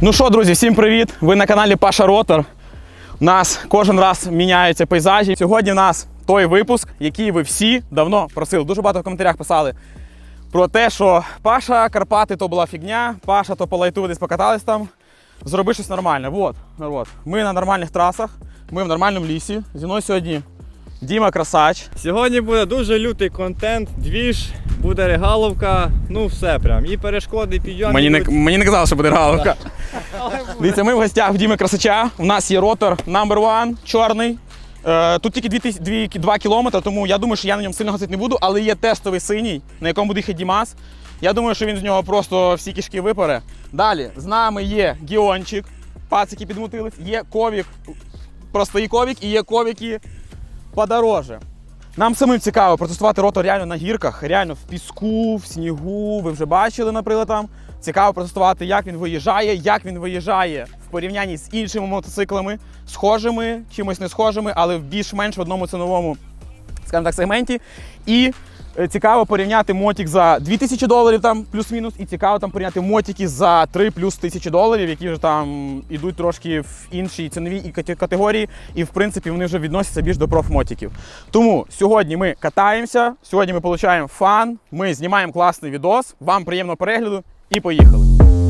Ну що, друзі, всім привіт! Ви на каналі Паша Ротор. У нас кожен раз міняються пейзажі. Сьогодні у нас той випуск, який ви всі давно просили. Дуже багато в коментарях писали про те, що Паша, Карпати то була фігня, Паша то по лайту десь покатались там. Зроби щось нормальне. Вот, от. Ми на нормальних трасах, ми в нормальному лісі. Зі мною сьогодні Діма Красач. Сьогодні буде дуже лютий контент, двіж, буде регаловка, ну все прям. І перешкоди, і підйоми. Мені не, мені не казали, що буде галовка. Дивіться, ми в гостях в Діми Красача. У нас є ротор number one, чорний. Е, Тут тільки 2, 2, 2 кілометри, тому я думаю, що я на ньому сильно гасити не буду, але є тестовий синій, на якому буде їхати Дімас. Я думаю, що він з нього просто всі кишки випере. Далі з нами є Гіончик, пацики підмутились, є ковік, простий ковік і є ковіки подороже. Нам самим цікаво протестувати ротор реально на гірках, реально в піску, в снігу. Ви вже бачили, наприклад, там. Цікаво протестувати, як він виїжджає, як він виїжджає в порівнянні з іншими мотоциклами, схожими, чимось не схожими, але в більш-менш в одному ціновому, скажімо так, сегменті. І цікаво порівняти мотик за 2000 доларів там плюс-мінус, і цікаво там порівняти мотики за 3 плюс тисячі доларів, які вже там ідуть трошки в іншій ціновій категорії, і в принципі вони вже відносяться більш до профмотиків. Тому сьогодні ми катаємося, сьогодні ми отримуємо фан, ми знімаємо класний відос. Вам приємного перегляду і поїхали.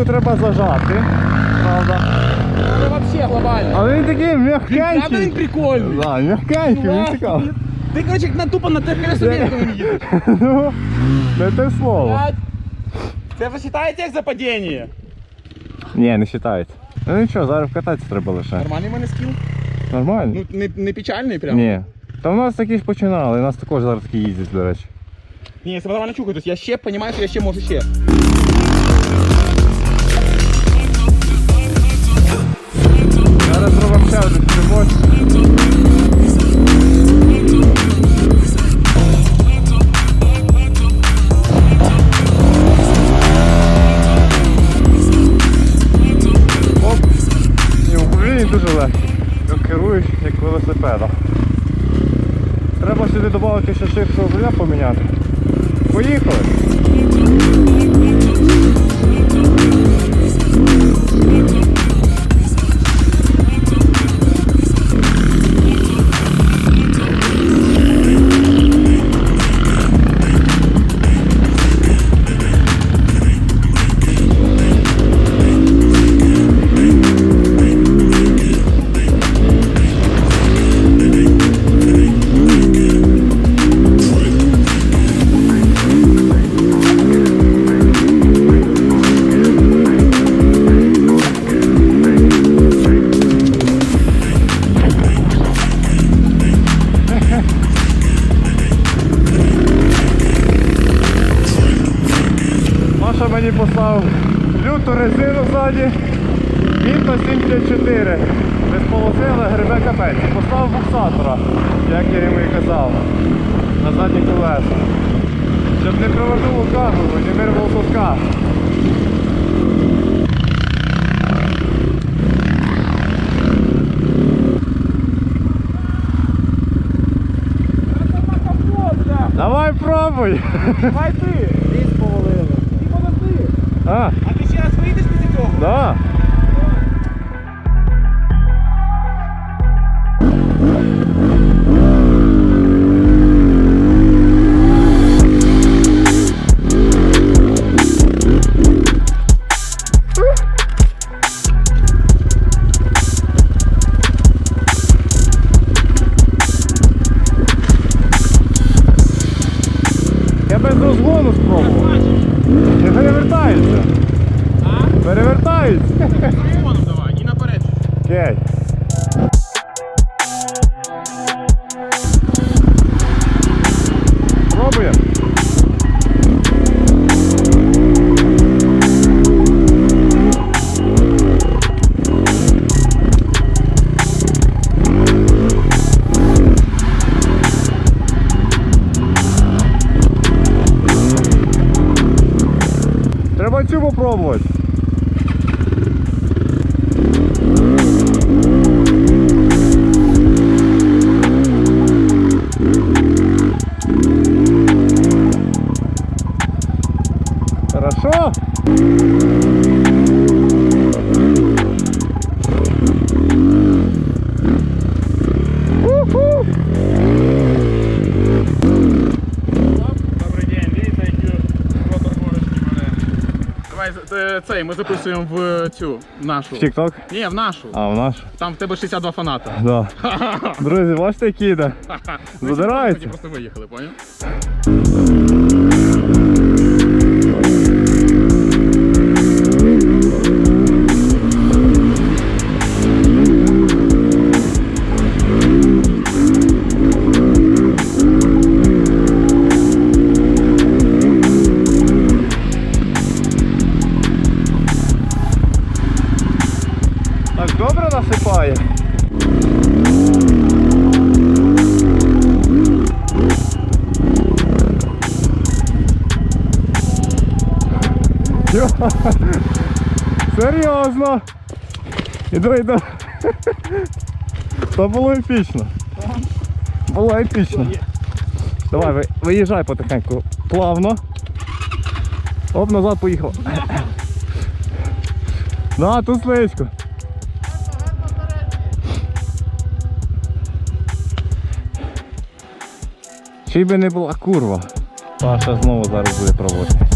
Підвізку треба зажати, правда. Це взагалі глобально. Але він такий м'якенький. прикольний. Да, м'якенький, він цікавий. Ти, коротше, на тупо на те колесо їдеш. Ну, не те слово. Це вважається як за падіння? Ні, не вважається. Ну нічого, зараз вкататися треба лише. Нормальний в мене скіл. Нормально? Ну, не, не печальний прям. Ні. Та в нас такі ж починали, у нас також зараз такі їздять, до речі. Ні, я себе нормально чухаю. Тобто я ще розумію, що я ще можу ще. Додати ще ширше управління поміняти. Поїхали! Давай ти. Ліс повалили. Ти подожди. А, Треба записуємо в цю в нашу. Тік-ток? Ні, в нашу. А, в нашу. Там в тебе 62 фаната. Да. Друзі, бачите? Ми Задирається. тоді просто виїхали, поняв? Серйозно. Іду, іду. Це було епічно. Було епічно. Давай, виїжджай потихеньку. Плавно. Оп, назад поїхав. Да, тут слизько. Чи би не була курва. Паша знову зараз буде проводити.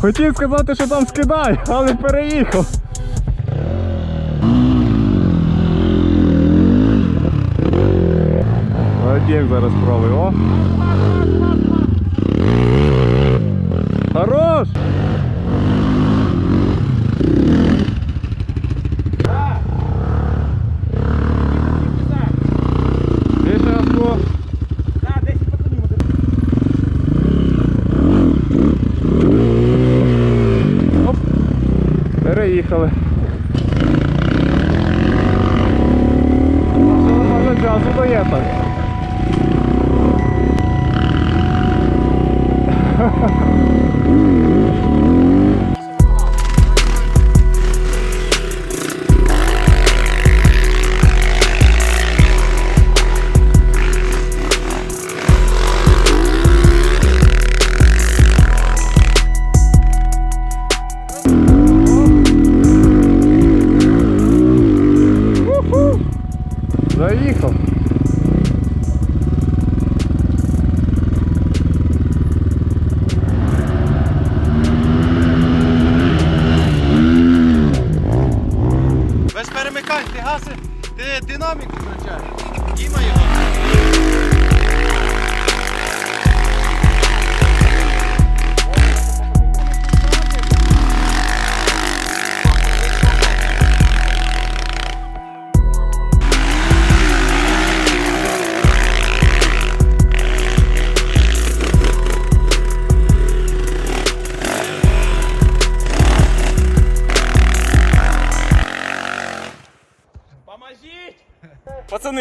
Хотів сказати, що там скидай, але переїхав. Вадим зараз пробує, о. ale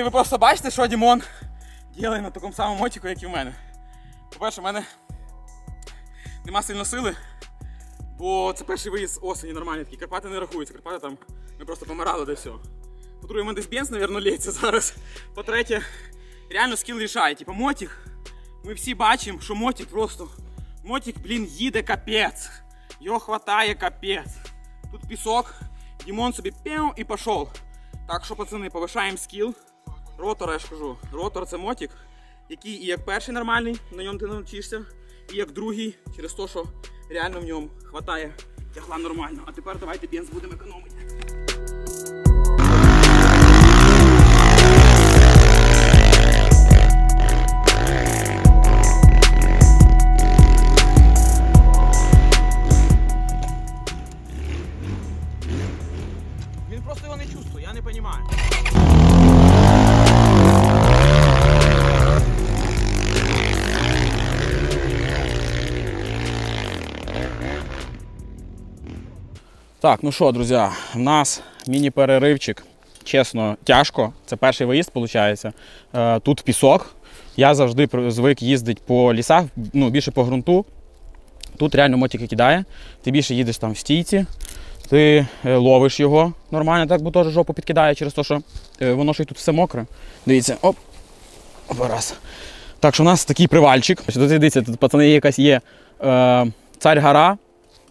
ви просто бачите, що Дімон робить на такому самому мотику, як і в мене. По-перше, в мене нема сильно сили, бо це перший виїзд осені нормальний такий. Карпати не рахуються. Карпати там ми просто помирали де все. По-друге, в мене десь бенз, мабуть, лється зараз. По-третє, реально скіл рішає. Типа мотик. Ми всі бачимо, що мотик просто. Мотик, блін, їде капець. Його хватає капець. Тут пісок, Дімон собі пів і пішов. Так що, пацани, повишаємо скіл. Ротора, я ж кажу, ротор це мотик, який і як перший нормальний, на ньому ти навчишся, і як другий, через те, що реально в ньому хватає тягла нормально. А тепер давайте бенз будемо економити. Він просто його не чувствує, я не розумію. Так, ну що, друзі, в нас міні-переривчик. Чесно, тяжко. Це перший виїзд, виходить. Е, Тут пісок. Я завжди звик їздити по лісах, ну, більше по ґрунту. Тут реально мотики кидає. Ти більше їдеш там в стійці, ти е, ловиш його нормально, так, бо теж жопу підкидає через те, що е, воно ж і тут все мокре. Дивіться, оп. Раз. Так що у нас такий привальчик. Дивіться, тут пацани якась є е, царь гора.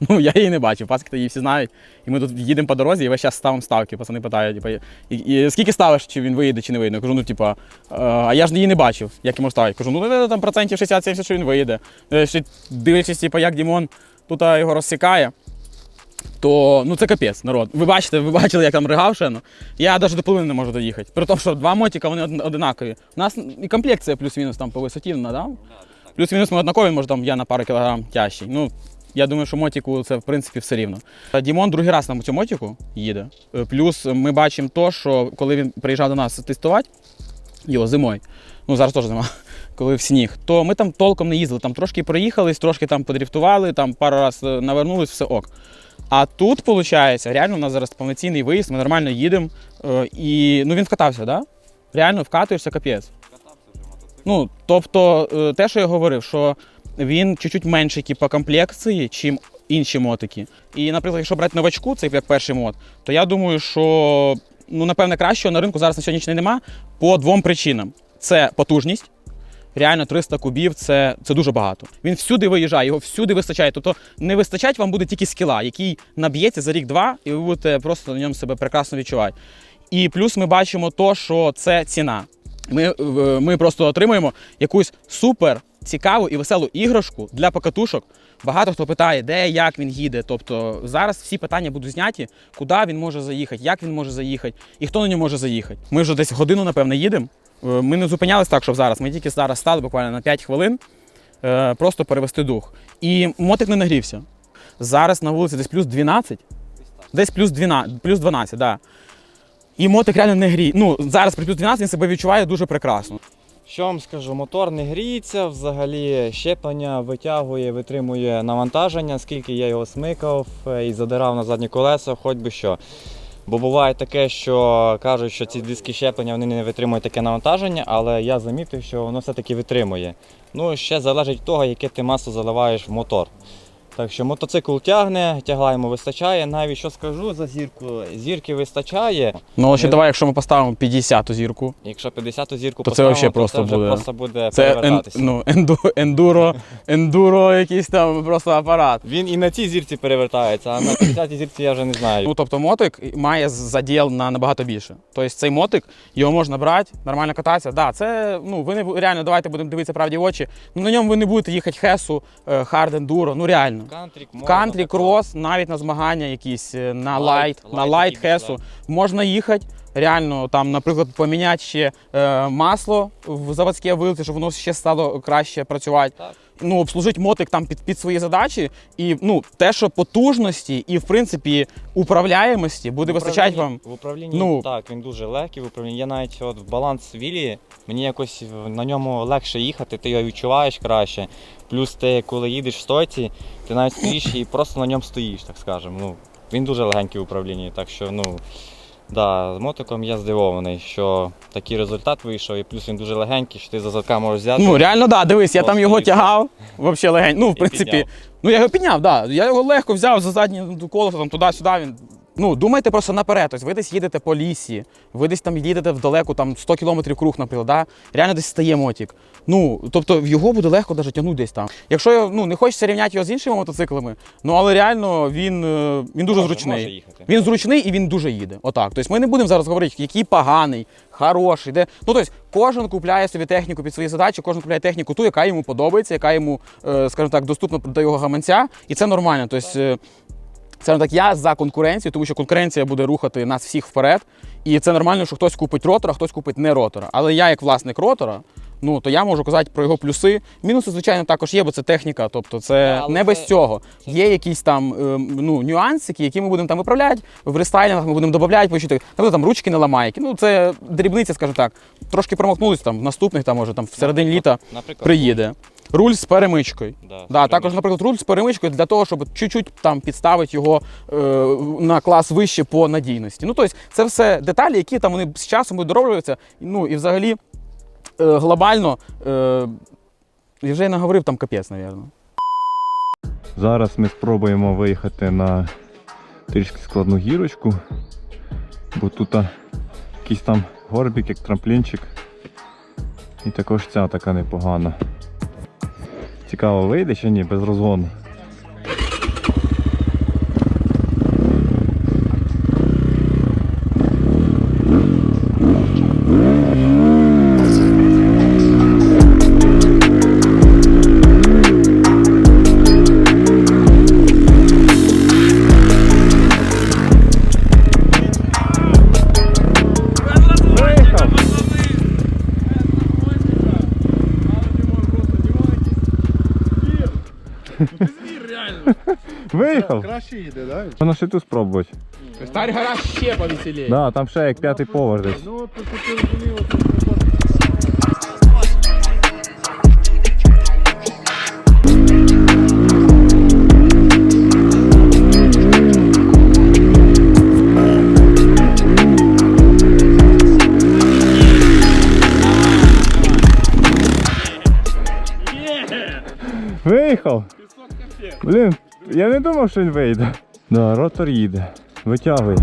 Ну, я її не бачив, паски її всі знають. І ми тут їдемо по дорозі і весь час ставимо ставки. Пацани питають, типу, і, і, скільки ставиш, чи він виїде, чи не виїде. Я кажу, ну, типа, е, а я ж її не бачив, як йому ставити. Кажу, ну там процентів 60-70, що він виїде. Е, ще Дивлячись, типу, як Дімон тут його розсікає, то ну це капець, народ. Ви бачите, ви бачили, як там ригав ще, ну. Я навіть до половини не можу доїхати. При тому, що два мотика вони одинакові. У нас і комплекція плюс-мінус там по висоті, ну, да? Плюс-мінус ми однакові, може там я на пару кілограм тяжчий. Ну, я думаю, що мотику це в принципі все рівно. Дімон другий раз на цьому мотику їде. Е, Плюс ми бачимо то, що коли він приїжджав до нас тестувати його зимою, ну зараз теж зима, коли в сніг, то ми там толком не їздили. Там трошки проїхались, трошки там подріфтували, там пару разів навернулись, все ок. А тут, виходить, реально у нас зараз повноцінний виїзд, ми нормально їдемо. е, І ну він вкатався, так? Да? Реально вкатуєшся капець. Ну, тобто, е, те, що я говорив, що він чуть-чуть менший по комплекції, чим інші мотики. І, наприклад, якщо брати новачку, це як перший мод, то я думаю, що ну, напевне кращого на ринку зараз на сьогоднішній нема по двом причинам: це потужність. Реально 300 кубів це, це дуже багато. Він всюди виїжджає, його всюди вистачає. Тобто не вистачать вам буде тільки скіла, який наб'ється за рік-два, і ви будете просто на ньому себе прекрасно відчувати. І плюс ми бачимо то, що це ціна. Ми, ми просто отримуємо якусь супер цікаву і веселу іграшку для покатушок. Багато хто питає, де як він їде. Тобто зараз всі питання будуть зняті, куди він може заїхати, як він може заїхати і хто на ньому може заїхати. Ми вже десь годину, напевно, їдемо. Е, Ми не зупинялись так, щоб зараз. Ми тільки зараз стали буквально на 5 хвилин, е, просто перевести дух. І мотик не нагрівся. Зараз на вулиці десь плюс 12, десь плюс 12, плюс 12, да. І мотик реально не гріє. Ну, зараз при плюс 12 він себе відчуває дуже прекрасно. Що вам скажу, мотор не гріється, взагалі щеплення витягує, витримує навантаження, скільки я його смикав е, і задирав на задні колеса, хоч би що. Бо буває таке, що кажуть, що ці диски щеплення вони не витримують таке навантаження, але я замітив, що воно все-таки витримує. Ну, ще залежить від того, яке ти масу заливаєш в мотор. Так що мотоцикл тягне, тягла йому вистачає. Навіть що скажу за зірку, зірки вистачає. Ну, ще Ми- давай, якщо ми поставимо 50-ту зірку. Якщо 50-ту зірку То це поставимо, вообще то просто це вже буде- просто буде Це ен, ну, енду, ендуро, ендуро, якийсь там просто апарат. Він і на цій зірці перевертається, а на 50 зірці я вже не знаю. Ну, тобто мотик має заділ на набагато більше. Тобто цей мотик, його можна брати, нормально кататися. Да, це, ну, ви не реально, давайте будемо дивитися правді в очі. Ну, на ньому ви не будете їхати хесу, е, хард ендуро, ну реально. Кантрік, В кантрі, крос, навіть на змагання якісь, е, на лайт, на лайт хесу можна їхати. Реально, там, наприклад, поміняти ще е, масло в заводське вилити, щоб воно ще стало краще працювати. Так. Ну, обслужити мотик там під, під свої задачі. І ну, те, що потужності і, в принципі, управляємості буде вистачати вам. В управлінні Ну. так, він дуже легкий в управлінні. Я навіть от в баланс вілі, мені якось на ньому легше їхати, ти його відчуваєш краще. Плюс ти, коли їдеш в стойці, ти навіть стоїш і просто на ньому стоїш, так скажемо. Ну, він дуже легенький в управлінні, так що, ну. Да, з мотиком я здивований, що такий результат вийшов, і плюс він дуже легенький, що ти за задка можеш взяти. Ну, реально, да, дивись, я там його тягав, взагалі легень. Ну, в принципі, підняв. ну я його підняв, да. Я його легко взяв за заднє колесо, там туди-сюди. Він. Ну, думайте просто наперед. Тобто ви десь їдете по лісі, ви десь там їдете вдалеку, там 100 кілометрів круг, наприклад, да? реально десь стає мотик. Ну, тобто його буде легко навіть тягнути десь там. Якщо ну, не хочеться рівняти його з іншими мотоциклами, ну але реально він, е, він дуже Може- зручний. може їхати. Він зручний і він дуже їде. Отак. Тобто ми не будемо зараз говорити, який поганий, хороший. Де... Ну, тобто, кожен купляє собі техніку під свої задачі, кожен купляє техніку ту, яка йому подобається, яка йому, е, скажімо так, доступна до його гаманця, і це нормально. Тобто, е, Скажімо так, я за конкуренцію, тому що конкуренція буде рухати нас всіх вперед. І це нормально, що хтось купить ротора, хтось купить не ротора. Але я, як власник ротора, ну то я можу казати про його плюси. Мінуси, звичайно, також є, бо це техніка. Тобто, це але не без це- цього. Є якісь там е, ну, нюансики, які ми будемо там виправляти. В рестайлінгах ми будемо додавати, почути. Наприклад, там ручки не ламає. Ну це дрібниця, скажімо так. Трошки промахнулись там в наступних, там може там в середині літа Наприклад, приїде. Руль з перемичкою. Да, Да, також, наприклад, руль з перемичкою для того, щоб чуть-чуть там підставити його е, на клас вище по надійності. Ну, тобто, це все деталі, які там вони з часом будуть дороблюватися. Ну і взагалі е, глобально, е, я вже й наговорив там капець, мабуть. Зараз ми спробуємо виїхати на трішки складну гірочку, бо тут якийсь там горбик, як трамплінчик. І також ця така непогана. Цікаво, вийде чи ні, без розгону. Виїхав! Краще їде, так? Можна ще тут спробувати. Старь гора ще повеселіє. Да, там ще як п'ятий поверх десь. Ну, от тут ти розумів, от Виїхав! Блін, я не думав, що він вийде. Да, ротор їде. Витягує.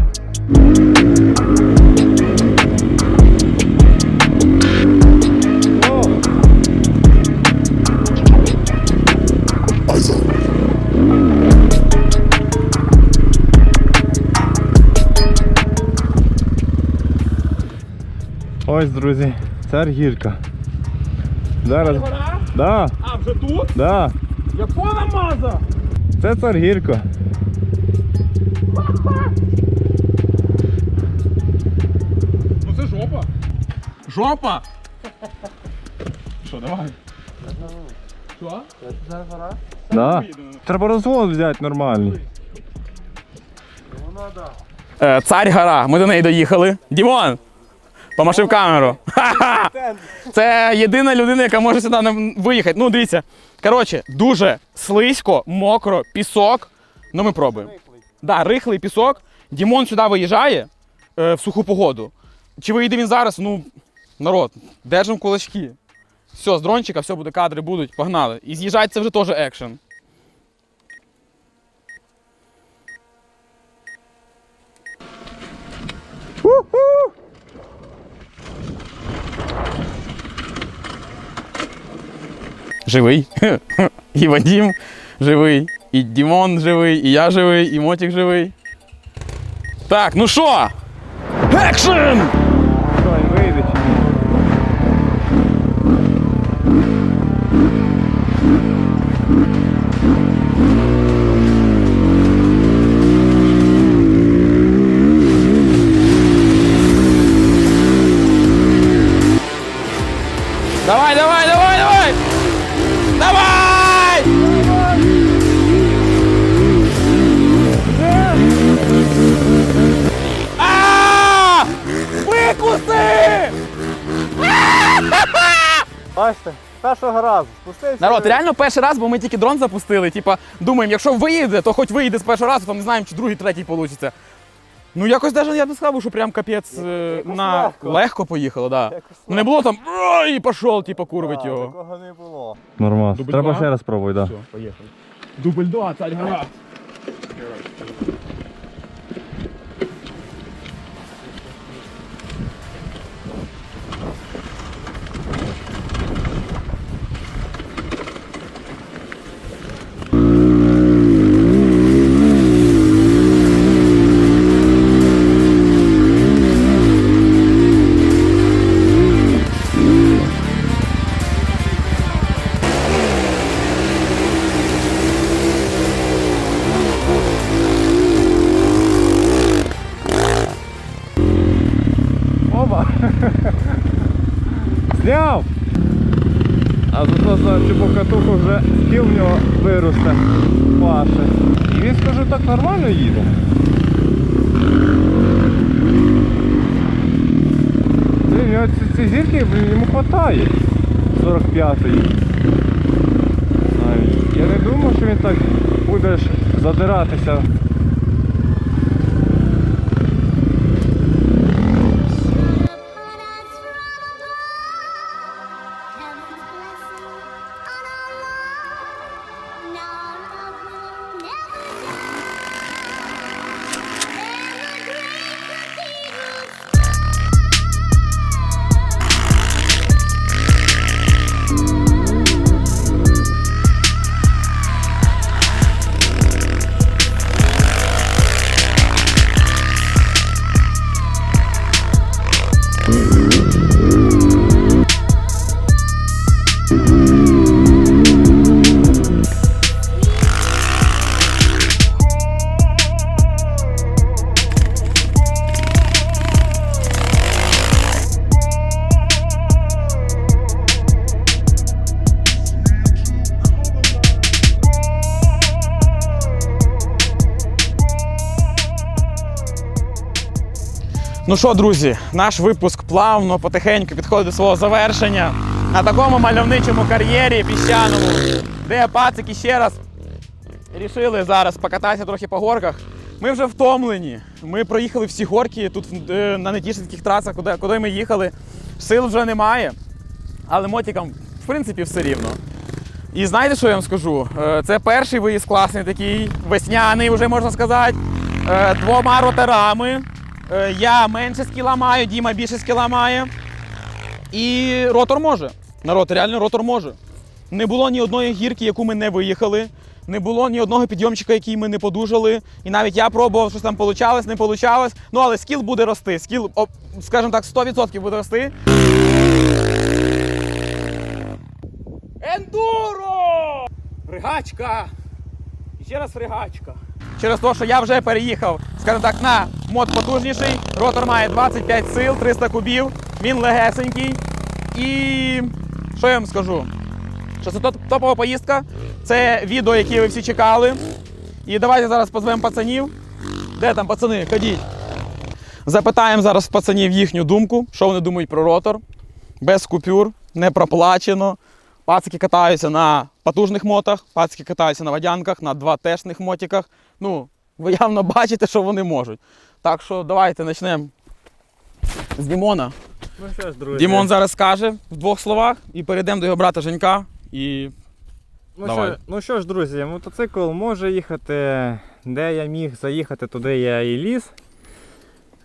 Ось, друзі, цар гірка. Зараз. Да, А, вже тут? да. Япона маза! Це цар гірко. Ну це жопа. Жопа! Що, давай? Що? Да. Треба розгон взяти нормальний. Е, царь гора, ми до неї доїхали. Дімон! Помаши в камеру. Це єдина людина, яка може сюди виїхати. Ну, дивіться. Коротше, дуже слизько, мокро, пісок. Ну, ми пробуємо. Да, рихлий пісок. Дімон сюди виїжджає е, в суху погоду. Чи виїде він зараз? Ну, народ, держимо кулачки. Все, з дрончика, все буде, кадри будуть, погнали. І з'їжджати це вже теж екшен. Живий. І Вадим живий, і Дімон живий, і я живий, і Мотік живий. Так, ну що? Екшен! Народ, реально перший раз, бо ми тільки дрон запустили. Типа, думаємо, якщо виїде, то хоч виїде з першого разу, то не знаємо, чи другий, третій вийде. Ну якось навіть я б не сказав, що прям капець е, на легко. легко поїхало, да. Якось Ну не було там «Ой, і пішов, типу, курвить його. Такого не було. Нормас. Дубль Треба два? ще раз спробувати, так. Все, поїхали. Дубль 2, царь гора. Покатуху вже стіл в нього виросте. Паше. І він, скажу так, нормально їде. Ці, ці зірки, блін, йому хватає. 45-ї. що він так буде задиратися. Ну що, друзі, наш випуск плавно, потихеньку підходить до свого завершення. На такому мальовничому кар'єрі піщаному, де пацики ще раз рішили зараз покататися трохи по горках. Ми вже втомлені. Ми проїхали всі горки тут е, на нетішинських трасах, куди, куди ми їхали. Сил вже немає. Але мотикам, в принципі, все рівно. І знаєте, що я вам скажу? Е, Це перший виїзд класний такий, весняний, вже можна сказати, е, двома роторами. Е, Я менше скіла маю, Діма більше скіла має. І ротор може. Народ, реально ротор може. Не було ні одної гірки, яку ми не виїхали. Не було ні одного підйомчика, який ми не подужали. І навіть я пробував, щось там получалось, не получалось. Ну але скіл буде рости. Скіл, скажімо так, 100% буде рости. Ендуро! Ригачка! Ще раз фригачка. Через те, що я вже переїхав, скажімо так, на мод потужніший. Ротор має 25 сил, 300 кубів, він легесенький. І що я вам скажу? Що це топова поїздка. Це відео, яке ви всі чекали. І давайте зараз позвемо пацанів. Де там пацани? Ходіть. Запитаємо зараз пацанів їхню думку, що вони думають про ротор. Без купюр, не проплачено. Пацики катаються на потужних мотах, пацики катаються на водянках, на 2Т-шних мотиках. Ну, ви явно бачите, що вони можуть. Так що давайте почнемо з Дімона. Ну що ж, друзі. Дімон зараз скаже в двох словах і перейдемо до його брата Женька. І Ну Давай. що, ну що ж, друзі, мотоцикл може їхати, де я міг заїхати, туди я і ліз.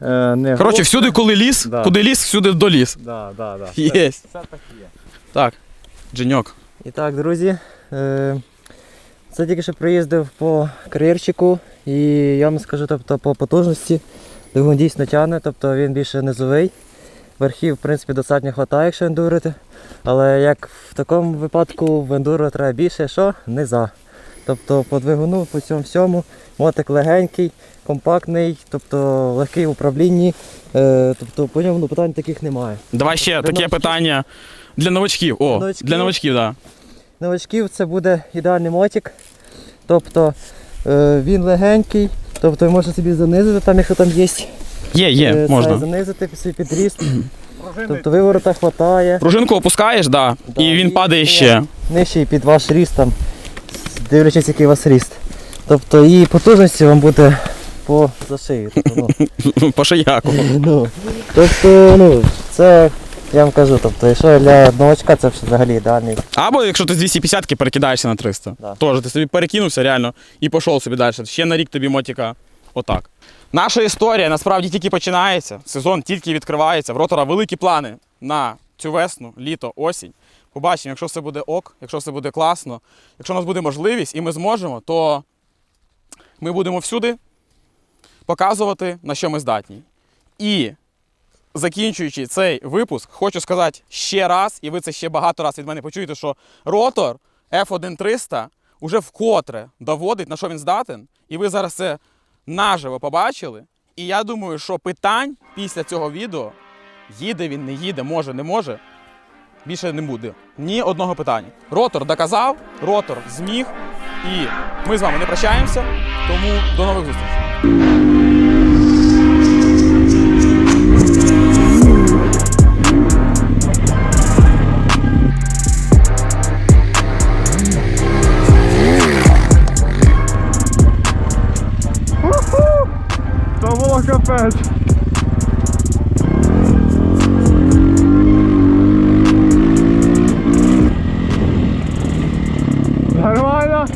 Е, не коротше, всюди, коли ліс, Да. куди ліс, всюди доліз. Да, да, да. Є. Все, все так є. Так, Дженьок. І так, друзі, е, це тільки що приїздив по кар'єрчику і я вам скажу, тобто по потужності двигун дійсно тягне, тобто він більше низовий. Верхів, в принципі, достатньо вистачає, якщо ендурити. Але як в такому випадку в ендуро треба більше, що низа. Тобто по двигуну, по цьому всьому, мотик легенький, компактний, тобто легкий в управлінні. Е, тобто по ньому ну, питань таких немає. Давай ще Для таке питання для новачків. О, Для новачків. для новачків, так. новачків це буде ідеальний мотик. Тобто е, він легенький, тобто ви можете собі занизити, там, якщо там є, Є, є, е, можна. занизити свій підріст. Тобто виворота хватає. Пружинку опускаєш, да, Да, і він і падає ще. Нижчий під ваш ріст, там, дивлячись, який у вас ріст. Тобто і потужності вам буде по за шию. Тобто, ну, По шияку. ну, тобто, ну, це я вам кажу, тобто, якщо для новачка це взагалі ідеальний. Або якщо ти з 250-ки перекидаєшся на 300. Да. Тож ти собі перекинувся реально і пішов собі далі. Ще на рік тобі мотика отак. Наша історія насправді тільки починається. Сезон тільки відкривається. В ротора великі плани на цю весну, літо, осінь. Побачимо, якщо все буде ок, якщо все буде класно, якщо у нас буде можливість і ми зможемо, то ми будемо всюди показувати, на що ми здатні. І закінчуючи цей випуск, хочу сказати ще раз, і ви це ще багато разів від мене почуєте, що ротор F1300 уже вкотре доводить, на що він здатен. І ви зараз це наживо побачили. І я думаю, що питань після цього відео їде він, не їде, може, не може. Більше не буде. Ні одного питання. Ротор доказав, ротор зміг. І ми з вами не прощаємося. Тому до нових зустрічей. Капець. Нормально?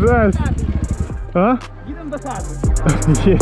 Жесть. А? Їдемо до хати. Є.